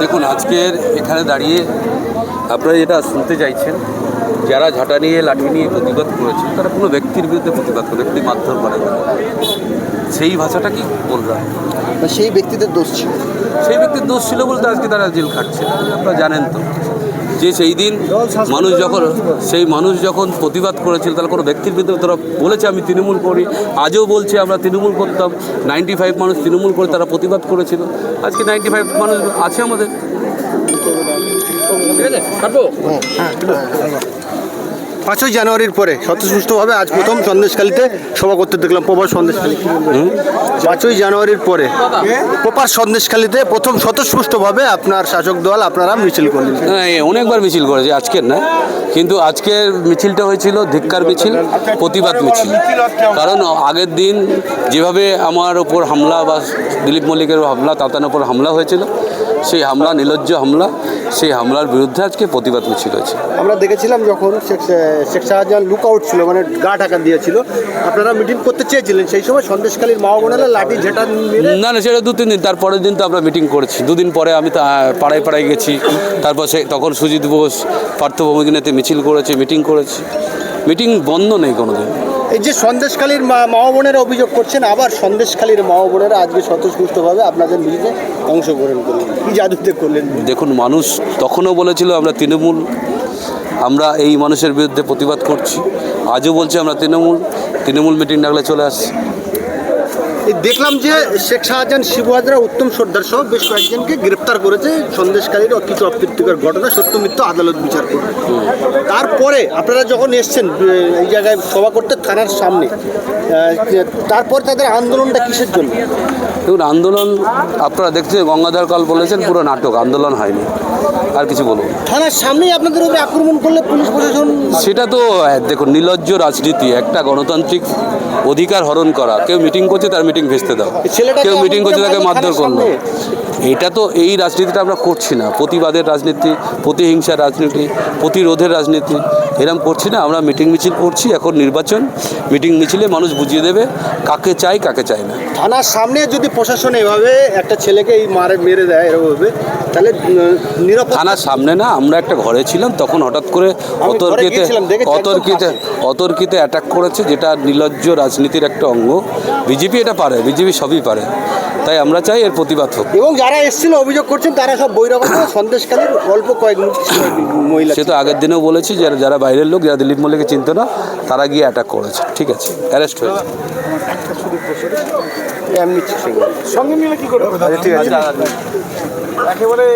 দেখুন আজকের এখানে দাঁড়িয়ে আপনারা যেটা শুনতে চাইছেন যারা ঝাঁটা নিয়ে লাঠি নিয়ে প্রতিবাদ করেছেন তারা কোনো ব্যক্তির বিরুদ্ধে প্রতিবাদ করে ব্যক্তি মারধর করে। সেই ভাষাটা কি বললাম? সেই ব্যক্তিদের দোষ ছিল। সেই ব্যক্তির দোষ ছিল বলতে আজকে তারা জেল খাটছে আপনারা জানেন তো। যে সেই দিন মানুষ যখন, সেই মানুষ যখন প্রতিবাদ করেছিল, তাহলে কোনো ব্যক্তির ভিতরে তারা বলেছে, আমি তৃণমূল করি। আজও বলছে, আমরা তৃণমূল করতাম। নাইনটি ফাইভ মানুষ তৃণমূল করে তারা প্রতিবাদ করেছিল। আজকে নাইনটি ফাইভ মানুষ আছে আমাদের। ঠিক আছে, কাটবো? পাঁচই জানুয়ারির পরে স্বতঃস্ফূর্তভাবে আজ প্রথম সন্দেশখালিতে সভা করতে দেখলাম প্রপার সন্দেশখালি। পাঁচই জানুয়ারির পরে প্রপার সন্দেশখালিতে প্রথম স্বতঃস্ফূর্তভাবে আপনার শাসক দল, আপনারা মিছিল করলেন। হ্যাঁ অনেকবার মিছিল করেছে, আজকের না। কিন্তু আজকের মিছিলটা হয়েছিল ধিক্কার মিছিল, প্রতিবাদ মিছিল। কারণ আগের দিন যেভাবে আমার ওপর হামলা বা দিলীপ মল্লিকের হামলা, তাতানোর ওপর হামলা হয়েছিল সেই হামলা নির্লজ্জ হামলা সেই হামলার বিরুদ্ধে আজকে প্রতিবাদ মিছিল হয়েছে। আমরা দেখেছিলাম যখন শেখ শাহজাহান লুক আউট ছিল মানে গা ঢাকা দিয়েছিল আপনারা মিটিং করতে চেয়েছিলেন সেই সময় সন্দেশখালীর মা বোনেরা লাঠি ঝেঁটা না না সেটা দু তিন দিন তারপরের দিন তো আমরা মিটিং করেছি। দুদিন পরে আমি তা পাড়ায় পাড়ায় গেছি তারপর সে তখন সুজিত বোস পার্থভূমিনেতে মিছিল করেছে মিটিং করেছি। মিটিং বন্ধ নেই কোনো দিন এই যে সন্দেশখালীর মা বোনেরা অভিযোগ করছেন, আবার সন্দেশখালীর মা বোনেরা আজকে স্বতঃস্ফূর্তভাবে আপনাদের মিটিংয়ে অংশগ্রহণ করলেন। কী জাদুতে করলেন? দেখুন, মানুষ তখনও বলেছিল, আমরা তৃণমূল, আমরা এই মানুষের বিরুদ্ধে প্রতিবাদ করছি। আজও বলছি, আমরা তৃণমূল তৃণমূল মিটিং ডাকলে চলে আসছি। দেখলাম যে শেখ শাহজাহান শিবু হাজরা উত্তম সর্দার সহ বেশ কয়েকজনকে গ্রেপ্তার করেছে। সন্দেশকারীর কিছু অকৃত্যকার ঘটনা সত্য মিথ্য আদালত বিচার করে। তারপরে আপনারা যখন এসছেন এই জায়গায় সভা করতে থানার সামনে তারপর তাদের আন্দোলনটা কিসের জন্য? দেখুন আন্দোলন আপনারা দেখছেন গঙ্গাধর কাল বলেছেন পুরো নাটক আন্দোলন হয়নি। আর কিছু বলুন। থানার সামনেই আপনাদের উপরে আক্রমণ করলে পুলিশ প্রশাসন সেটা তো দেখুন নির্লজ্জ রাজনীতি একটা গণতান্ত্রিক অধিকার হরণ করা। কেউ মিটিং করছে তার মিটিং ভেস্তে দাও। কেউ মিটিং করছে তাকে মারধর করল। এটা তো এই রাজনীতিটা আমরা করছি না। প্রতিবাদের রাজনীতি প্রতিহিংসার রাজনীতি প্রতিরোধের রাজনীতি এরম করছি না। আমরা মিটিং মিছিল করছি এখন নির্বাচন। মিটিং মিছিলে মানুষ বুঝিয়ে দেবে কাকে চাই কাকে চাই না। থানার সামনে যদি প্রশাসন এভাবে একটা ছেলেকে এই মারে মেরে দেয় এরকমভাবে তাহলে থানার সামনে না আমরা একটা ঘরে ছিলাম তখন হঠাৎ করে অতর্কিতে অতর্কিতে অতর্কিতে অ্যাটাক করেছে যেটা নির্লজ্জ রাজনীতির একটা অঙ্গ। বিজেপি এটা পারে বিজেপি সবই পারে। তাই আমরা চাই এর প্রতিবাদ হোক। এবং যারা এসেছিল অভিযোগ করছেন তারা সব বৈরকম সন্দেশকালীর অল্প কয়েক মহিলা সে তো আগের দিনেও বলেছি যারা যারা বাইরের লোক যারা দিলীপ মল্লিককে চিনত না তারা গিয়ে অ্যাটাক করেছে। ঠিক আছে অ্যারেস্ট হয়েছে সঙ্গে নিলে কি করবে? একেবারে